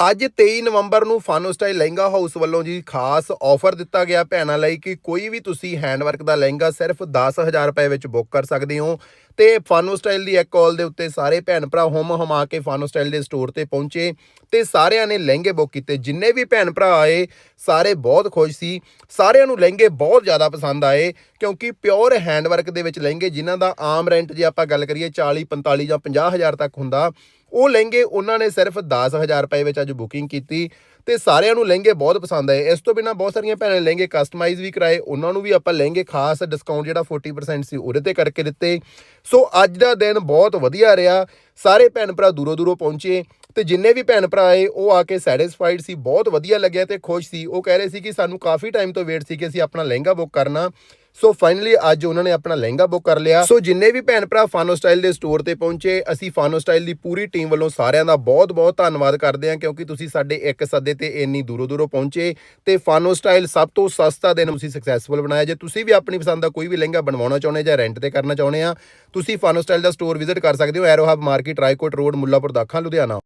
ਅੱਜ 23 ਨਵੰਬਰ ਨੂੰ ਫਾਨੋ style lehenga house ਵੱਲੋਂ ਜੀ ਖਾਸ ਆਫਰ ਦਿੱਤਾ ਗਿਆ ਭੈਣਾਂ ਲਈ ਕਿ ਕੋਈ ਵੀ ਤੁਸੀਂ ਹੈਂਡਵਰਕ ਦਾ ਲਹਿੰਗਾ ਸਿਰਫ 10000 ਰੁਪਏ ਵਿੱਚ ਬੁੱਕ ਕਰ ਸਕਦੇ ਹੋ ਤੇ ਫਾਨੋ ਸਟਾਈਲ ਦੀ ਇੱਕ ਕਾਲ ਦੇ ਉੱਤੇ ਸਾਰੇ ਭੈਣ ਭਰਾ ਹੁਮ ਹਮਾ ਕੇ ਫਾਨੋ ਸਟਾਈਲ ਦੇ ਸਟੋਰ ਤੇ ਪਹੁੰਚੇ ਤੇ ਸਾਰਿਆਂ ਨੇ ਲਹਿੰਗੇ ਬੁੱਕ ਕੀਤੇ। ਜਿੰਨੇ ਵੀ ਭੈਣ ਭਰਾ ਆਏ, ਸਾਰੇ ਬਹੁਤ ਖੁਸ਼ ਸੀ। ਸਾਰਿਆਂ ਨੂੰ ਲਹਿੰਗੇ ਬਹੁਤ ਜ਼ਿਆਦਾ ਪਸੰਦ ਆਏ ਕਿਉਂਕਿ ਪਿਓਰ ਹੈਂਡਵਰਕ ਦੇ ਵਿੱਚ ਲਹਿੰਗੇ ਜਿਨ੍ਹਾਂ ਦਾ ਆਮ ਰੈਂਟ ਜੇ ਆਪਾਂ ਗੱਲ ਕਰੀਏ 40 45 ਜਾਂ 50000 ਤੱਕ ਹੁੰਦਾ ਉਹ ਲਹਿੰਗੇ ਉਹਨਾਂ ਨੇ ਸਿਰਫ 10000 ਰੁਪਏ ਵਿੱਚ ਅੱਜ ਬੁਕਿੰਗ ਕੀਤੀ ਤੇ ਸਾਰਿਆਂ ਨੂੰ ਲਹਿੰਗੇ ਬਹੁਤ ਪਸੰਦ ਆਏ। ਇਸ ਤੋਂ ਬਿਨਾ ਬਹੁਤ ਸਾਰੀਆਂ ਭੈਣਾਂ ਨੇ ਲਹਿੰਗੇ ਕਸਟਮਾਈਜ਼ ਵੀ ਕਰਾਏ। ਉਹਨਾਂ ਨੂੰ ਵੀ ਆਪਾਂ ਲਹਿੰਗੇ ਖਾਸ ਡਿਸਕਾਊਂਟ ਜਿਹੜਾ 40% ਸੀ ਉਹਦੇ ਤੇ ਕਰਕੇ ਦਿੱਤੇ। ਸੋ ਅੱਜ ਦਾ ਦਿਨ ਬਹੁਤ ਵਧੀਆ ਰਿਹਾ। ਸਾਰੇ ਭੈਣ ਭਰਾ ਦੂਰੋਂ ਦੂਰੋਂ ਪਹੁੰਚੇ ਤੇ ਜਿੰਨੇ ਵੀ ਭੈਣ ਭਰਾ ਆਏ, ਉਹ ਆ ਕੇ ਸੈਟੀਸਫਾਈਡ ਸੀ। ਬਹੁਤ ਵਧੀਆ ਲੱਗਿਆ ਤੇ ਖੁਸ਼ ਸੀ। ਉਹ ਕਹਿ ਰਹੇ ਸੀ ਕਿ ਸਾਨੂੰ ਕਾਫੀ ਟਾਈਮ ਤੋਂ ਵੇਟ ਸੀ ਕਿ ਅਸੀਂ ਆਪਣਾ ਲਹਿੰਗਾ ਬੁੱਕ ਕਰਨਾ। ਸੋ ਫਾਈਨਲੀ ਅੱਜ ਉਹਨਾਂ ਨੇ ਆਪਣਾ ਲਹਿੰਗਾ ਬੁੱਕ ਕਰ ਲਿਆ। ਸੋ ਜਿੰਨੇ ਵੀ ਭੈਣ ਭਰਾ ਫਾਨੋ ਸਟਾਈਲ ਦੇ ਸਟੋਰ ਤੇ ਪਹੁੰਚੇ, ਅਸੀਂ ਫਾਨੋ ਸਟਾਈਲ ਦੀ ਪੂਰੀ ਟੀਮ ਵੱਲੋਂ ਸਾਰਿਆਂ ਦਾ ਬਹੁਤ ਬਹੁਤ ਧੰਨਵਾਦ ਕਰਦੇ ਹਾਂ, ਕਿਉਂਕਿ ਤੁਸੀਂ ਸਾਡੇ ਇੱਕ ਸੱਦੇ ਤੇ ਇੰਨੀ ਦੂਰੋਂ ਦੂਰੋਂ ਪਹੁੰਚੇ ਤੇ ਫਾਨੋ ਸਟਾਈਲ ਸਭ ਤੋਂ ਸਸਤਾ ਦਿਨ ਤੁਸੀਂ ਸਕਸੈਸਫੁਲ ਬਣਾਇਆ। ਜੇ ਤੁਸੀਂ ਵੀ ਆਪਣੀ ਪਸੰਦ ਦਾ ਕੋਈ ਵੀ ਲਹਿੰਗਾ ਬਣਵਾਉਣਾ ਚਾਹੁੰਦੇ ਜਾਂ ਰੈਂਟ ਤੇ ਕਰਨਾ ਚਾਹੁੰਦੇ ਆ ਤੁਸੀਂ ਫਾਨੋ ਸਟਾਈਲ ਦਾ ਸਟੋਰ ਵਿਜ਼ਿਟ ਕਰ ਸਕਦੇ ਹੋ। Aero Hub market Raikot road Mullanpur Dakha Ludhiana